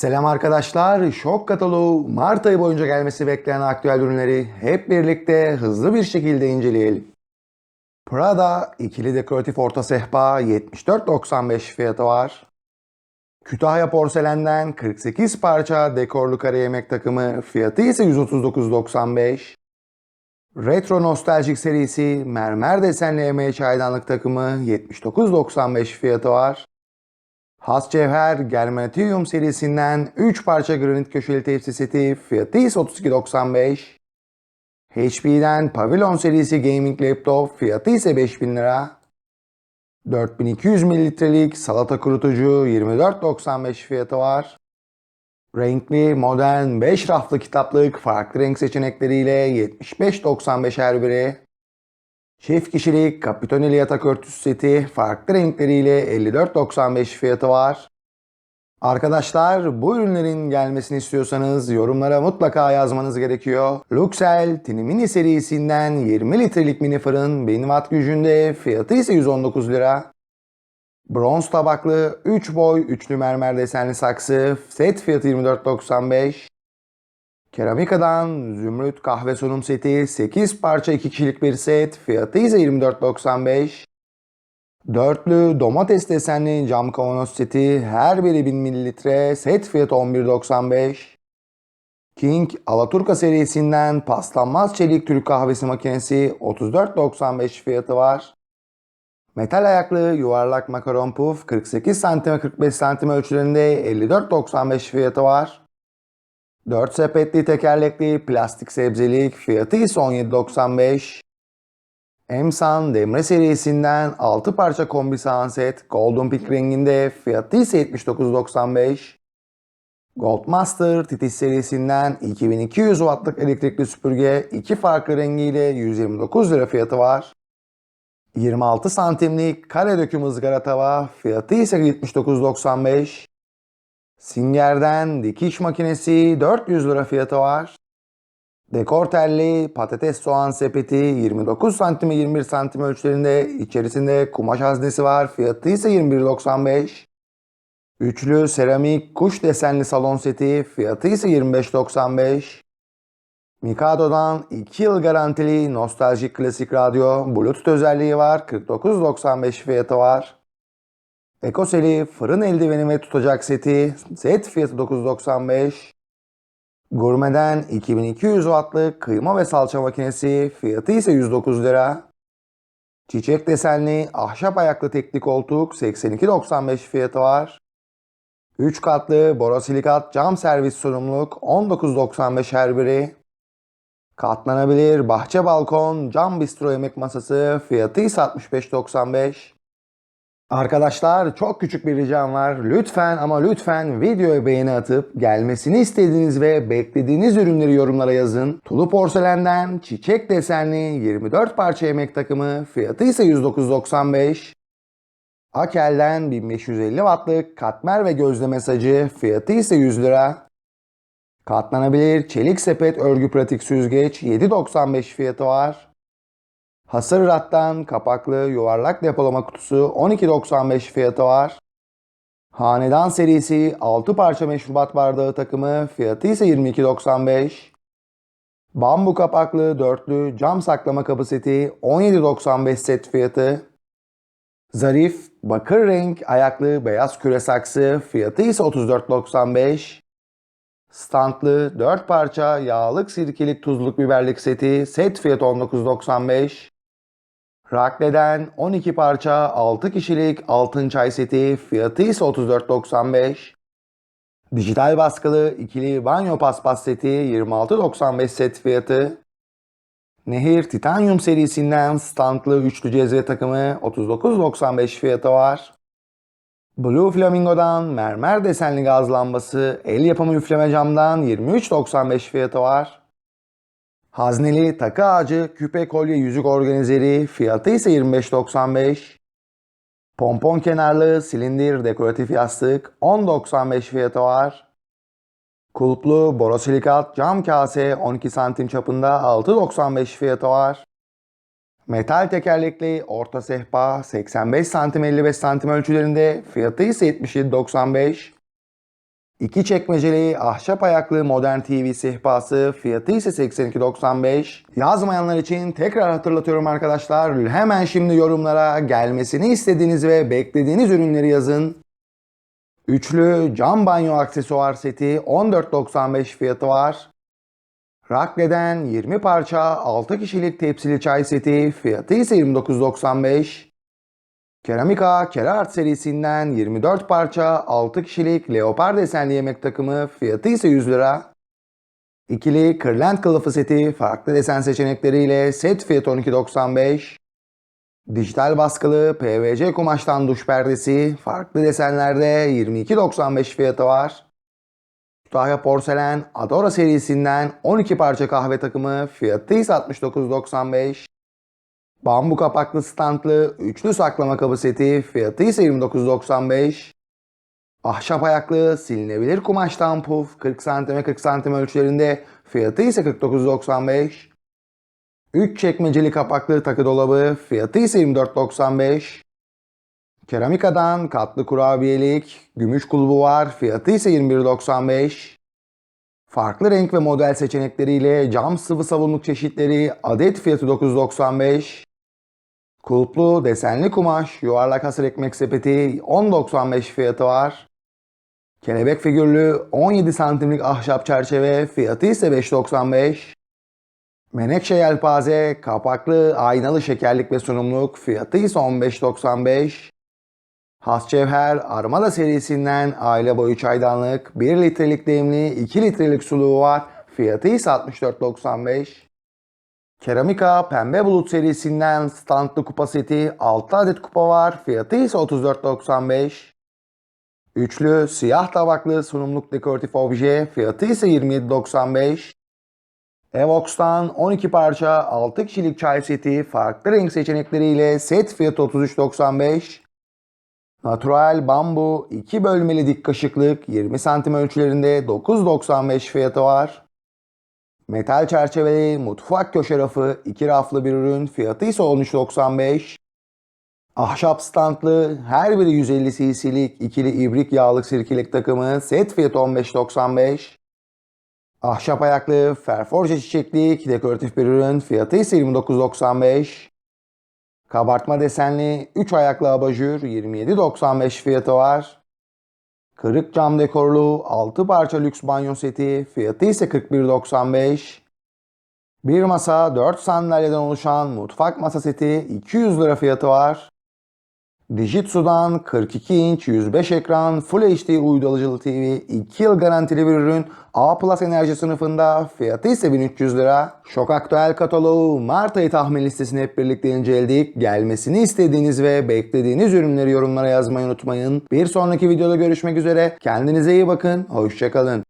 Selam arkadaşlar. Şok kataloğu Mart ayı boyunca gelmesi beklenen aktüel ürünleri hep birlikte hızlı bir şekilde inceleyelim. Prada ikili dekoratif orta sehpa 74.95 fiyatı var. Kütahya porselenden 48 parça dekorlu kare yemek takımı fiyatı ise 139.95. Retro nostaljik serisi mermer desenli yemeğe çaydanlık takımı 79.95 fiyatı var. Has Cevher Germanium serisinden 3 parça granit köşeli tepsi seti fiyatı ise 32.95. HP'den Pavilion serisi gaming laptop fiyatı ise 5000 lira. 4200 mililitrelik salata kurutucu 24.95 fiyatı var. Renkli, modern 5 raflı kitaplık farklı renk seçenekleriyle 75.95 her biri. Çift kişilik Capitoneli yatak örtüsü seti farklı renkleriyle 54.95 fiyatı var. Arkadaşlar bu ürünlerin gelmesini istiyorsanız yorumlara mutlaka yazmanız gerekiyor. Luxel Tini Mini serisinden 20 litrelik mini fırın 1000 watt gücünde fiyatı ise 119 lira. Bronz tabaklı 3 boy üçlü mermer desenli saksı set fiyatı 24.95. Keramika'dan zümrüt kahve sunum seti 8 parça 2 kişilik bir set fiyatı ise 24.95. Dörtlü domates desenli cam kavanoz seti her biri 1000 mililitre set fiyatı 11.95. King Alaturka serisinden paslanmaz çelik Türk kahvesi makinesi 34.95 fiyatı var. Metal ayaklı yuvarlak makaron puf 48 cm 45 cm ölçülerinde 54.95 fiyatı var. 4 sepetli tekerlekli plastik sebzelik fiyatı ise 17.95. Emsan Demre serisinden 6 parça kombi sahan set Golden Peak renginde fiyatı ise 79.95. Goldmaster Titiz serisinden 2200 wattlık elektrikli süpürge 2 farklı rengiyle 129 lira fiyatı var. 26 santimlik kare döküm ızgara tava fiyatı ise 79.95. Singer'den dikiş makinesi 400 lira fiyatı var. Dekor telli patates soğan sepeti 29 santim 21 santim ölçülerinde içerisinde kumaş haznesi var. Fiyatı ise 21.95. Üçlü seramik kuş desenli salon seti fiyatı ise 25.95. Mikado'dan 2 yıl garantili nostaljik klasik radyo Bluetooth özelliği var. 49.95 fiyatı var. Ekoseli fırın eldiveni ve tutacak seti set fiyatı 9.95. Gurmeden 2200 wattlık kıyma ve salça makinesi fiyatı ise 109 lira. Çiçek desenli ahşap ayaklı tekli koltuk 82.95 fiyatı var. 3 katlı borosilikat cam servis sunumluk 19.95 her biri. Katlanabilir bahçe balkon cam bistro yemek masası fiyatı ise 65.95. Arkadaşlar çok küçük bir ricam var. Lütfen ama lütfen videoya beğeni atıp gelmesini istediğiniz ve beklediğiniz ürünleri yorumlara yazın. Tulu porselenden çiçek desenli 24 parça yemek takımı fiyatı ise 109.95. Akel'den 1550 wattlık katmer ve gözleme sacı fiyatı ise 100 lira. Katlanabilir çelik sepet örgü pratik süzgeç 7.95 fiyatı var. Hasır rattan kapaklı yuvarlak depolama kutusu 12.95 fiyatı var. Hanedan serisi 6 parça meşrubat bardağı takımı fiyatı ise 22.95. Bambu kapaklı dörtlü cam saklama kabı seti 17.95 set fiyatı. Zarif bakır renk ayaklı beyaz küre saksı fiyatı ise 34.95. Standlı 4 parça yağlık sirkelik tuzluk biberlik seti set fiyatı 19.95. Rakle'den 12 parça 6 kişilik altın çay seti fiyatı ise 34.95. Dijital baskılı ikili banyo paspas seti 26.95 set fiyatı. Nehir Titanium serisinden standlı üçlü cezve takımı 39.95 fiyatı var. Blue Flamingo'dan mermer desenli gaz lambası el yapımı üfleme camdan 23.95 fiyatı var. Hazneli takı ağacı küpe kolye yüzük organizeri fiyatı ise 25.95. Pompon kenarlı silindir dekoratif yastık 10.95 fiyatı var. Kulplu borosilikat cam kase 12 santim çapında 6.95 fiyatı var. Metal tekerlekli orta sehpa 85 santim 55 santim ölçülerinde fiyatı ise 77.95. İki çekmeceli ahşap ayaklı modern TV sehpası fiyatı ise 82.95. Yazmayanlar için tekrar hatırlatıyorum arkadaşlar. Hemen şimdi yorumlara gelmesini istediğiniz ve beklediğiniz ürünleri yazın. Üçlü cam banyo aksesuar seti 14.95 fiyatı var. Rakle'den 20 parça 6 kişilik tepsili çay seti fiyatı ise 29.95. Keramika Kerart serisinden 24 parça 6 kişilik leopar desenli yemek takımı fiyatı ise 100 lira. İkili kırlent kılıfı seti farklı desen seçenekleriyle set fiyatı 12.95. Dijital baskılı PVC kumaştan duş perdesi farklı desenlerde 22.95 fiyatı var. Kütahya Porselen Adora serisinden 12 parça kahve takımı fiyatı ise 69.95. Bambu kapaklı standlı üçlü saklama kabı seti fiyatı ise 29.95. Ahşap ayaklı silinebilir kumaştan puf 40 cm 40 cm ölçülerinde fiyatı ise 49.95. 3 çekmeceli kapaklı takı dolabı fiyatı ise 24.95. Keramikadan katlı kurabiyelik gümüş kulbu var fiyatı ise 21.95. Farklı renk ve model seçenekleriyle cam sıvı sabunluk çeşitleri adet fiyatı 9.95. Kulplu desenli kumaş yuvarlak hasır ekmek sepeti 10.95 fiyatı var. Kelebek figürlü 17 santimlik ahşap çerçeve fiyatı ise 5.95. Menekşe yelpaze kapaklı aynalı şekerlik ve sunumluk fiyatı ise 15.95. Has Cevher Armada serisinden aile boyu çaydanlık 1 litrelik demli 2 litrelik suluğu var. Fiyatı ise 64.95. Keramika Pembe Bulut serisinden standlı kupa seti 6 adet kupa var. Fiyatı ise 34.95. Üçlü siyah tabaklı sunumluk dekoratif obje fiyatı ise 27.95. Evox'tan 12 parça 6 kişilik çay seti farklı renk seçenekleriyle set fiyatı 33.95. Natural bambu 2 bölmeli dik kaşıklık 20 santim ölçülerinde 9.95 fiyatı var. Metal çerçeveli mutfak köşe rafı 2 raflı bir ürün fiyatı ise 13.95. Ahşap standlı her biri 150 cc'lik ikili ibrik yağlık sirkelik takımı set fiyatı 15.95. Ahşap ayaklı ferforje çiçeklik dekoratif bir ürün fiyatı ise 29.95. Kabartma desenli 3 ayaklı abajur 27.95 fiyatı var. Kırık cam dekorlu 6 parça lüks banyo seti fiyatı ise 41.95. Bir masa 4 sandalyeden oluşan mutfak masa seti 200 lira fiyatı var. Dijitsu'dan 42 inç 105 ekran Full HD uydu alıcılı TV 2 yıl garantili bir ürün A Plus enerji sınıfında fiyatı ise 1300 lira. Şok Aktüel kataloğu Mart ayı tahmin listesini hep birlikte inceledik. Gelmesini istediğiniz ve beklediğiniz ürünleri yorumlara yazmayı unutmayın. Bir sonraki videoda görüşmek üzere. Kendinize iyi bakın. Hoşçakalın.